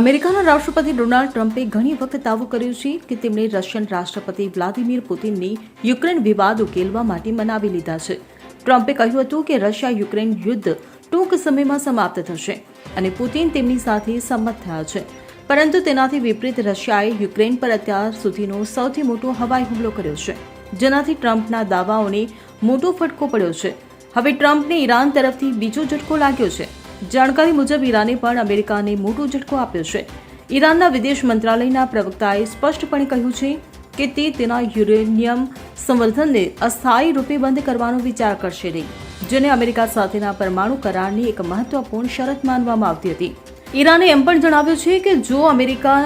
અમેરિકાના રાષ્ટ્રપતિ ડોનાલ્ડ ટ્રમ્પે ઘણી વખત દાવો કર્યો છે કે તેમણે રશિયન રાષ્ટ્રપતિ વ્લાદિમીર પુતિનની યુક્રેન વિવાદ ઉકેલવા માટે મનાવી લીધા છે. ટ્રમ્પે કહ્યું હતું કે રશિયા યુક્રેન યુદ્ધ ટૂંક સમયમાં સમાપ્ત થશે અને પુતિન તેમની સાથે સંમત થયા છે. પરંતુ તેનાથી વિપરીત રશિયાએ યુક્રેન પર અત્યાર સુધીનો સૌથી મોટો હવાઈ હુમલો કર્યો છે, જેનાથી ટ્રમ્પના દાવાઓને મોટો ફટકો પડ્યો છે. હવે ટ્રમ્પને ઈરાન તરફથી બીજો ઝટકો લાગ્યો છે. જાણકારી મુજબ ઈરાને પણ અમેરિકાને મોટો ઝટકો આપ્યો છે. ઈરાનના વિદેશ મંત્રાલયના પ્રવક્તાએ સ્પષ્ટપણે કહ્યું છે કે તે તેના યુરેનિયમ સંવર્ધનને અસ્થાયી રૂપે બંધ કરવાનો વિચાર કરશે નહીં, જેને અમેરિકા સાથેના પરમાણુ કરારની એક મહત્વપૂર્ણ શરત માનવામાં આવતી હતી. ઈરાને એમ પણ જણાવ્યું છે કે જો અમેરિકા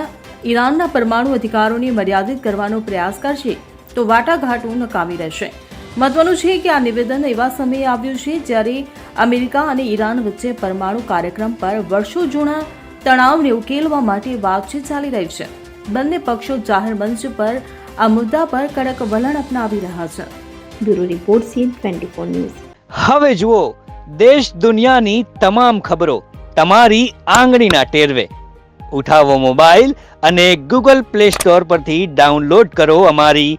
ઈરાનના પરમાણુ અધિકારોને મર્યાદિત કરવાનો પ્રયાસ કરશે, તો વાટાઘાટો નકામી રહેશે. મહત્વનું છે કે આ નિવેદન એવા સમયે આવ્યું છે જ્યારે અમેરિકા અને ઈરાન વચ્ચે પરમાણુ કાર્યક્રમ પર વર્ષો જૂના તણાવને ઉકેલવા માટે વાતચીત ચાલી રહી છે. બંને પક્ષો જાહેર મંચ પર આ મુદ્દા પર કડક વલણ અપનાવી રહ્યા છે. Bureau report CN twenty four news. હવે જુઓ દેશ દુનિયાની તમામ ખબરો તમારી આંગળીના ટેરવે. ઉઠાવો મોબાઈલ અને ગૂગલ પ્લે સ્ટોર પરથી ડાઉનલોડ કરો અમારી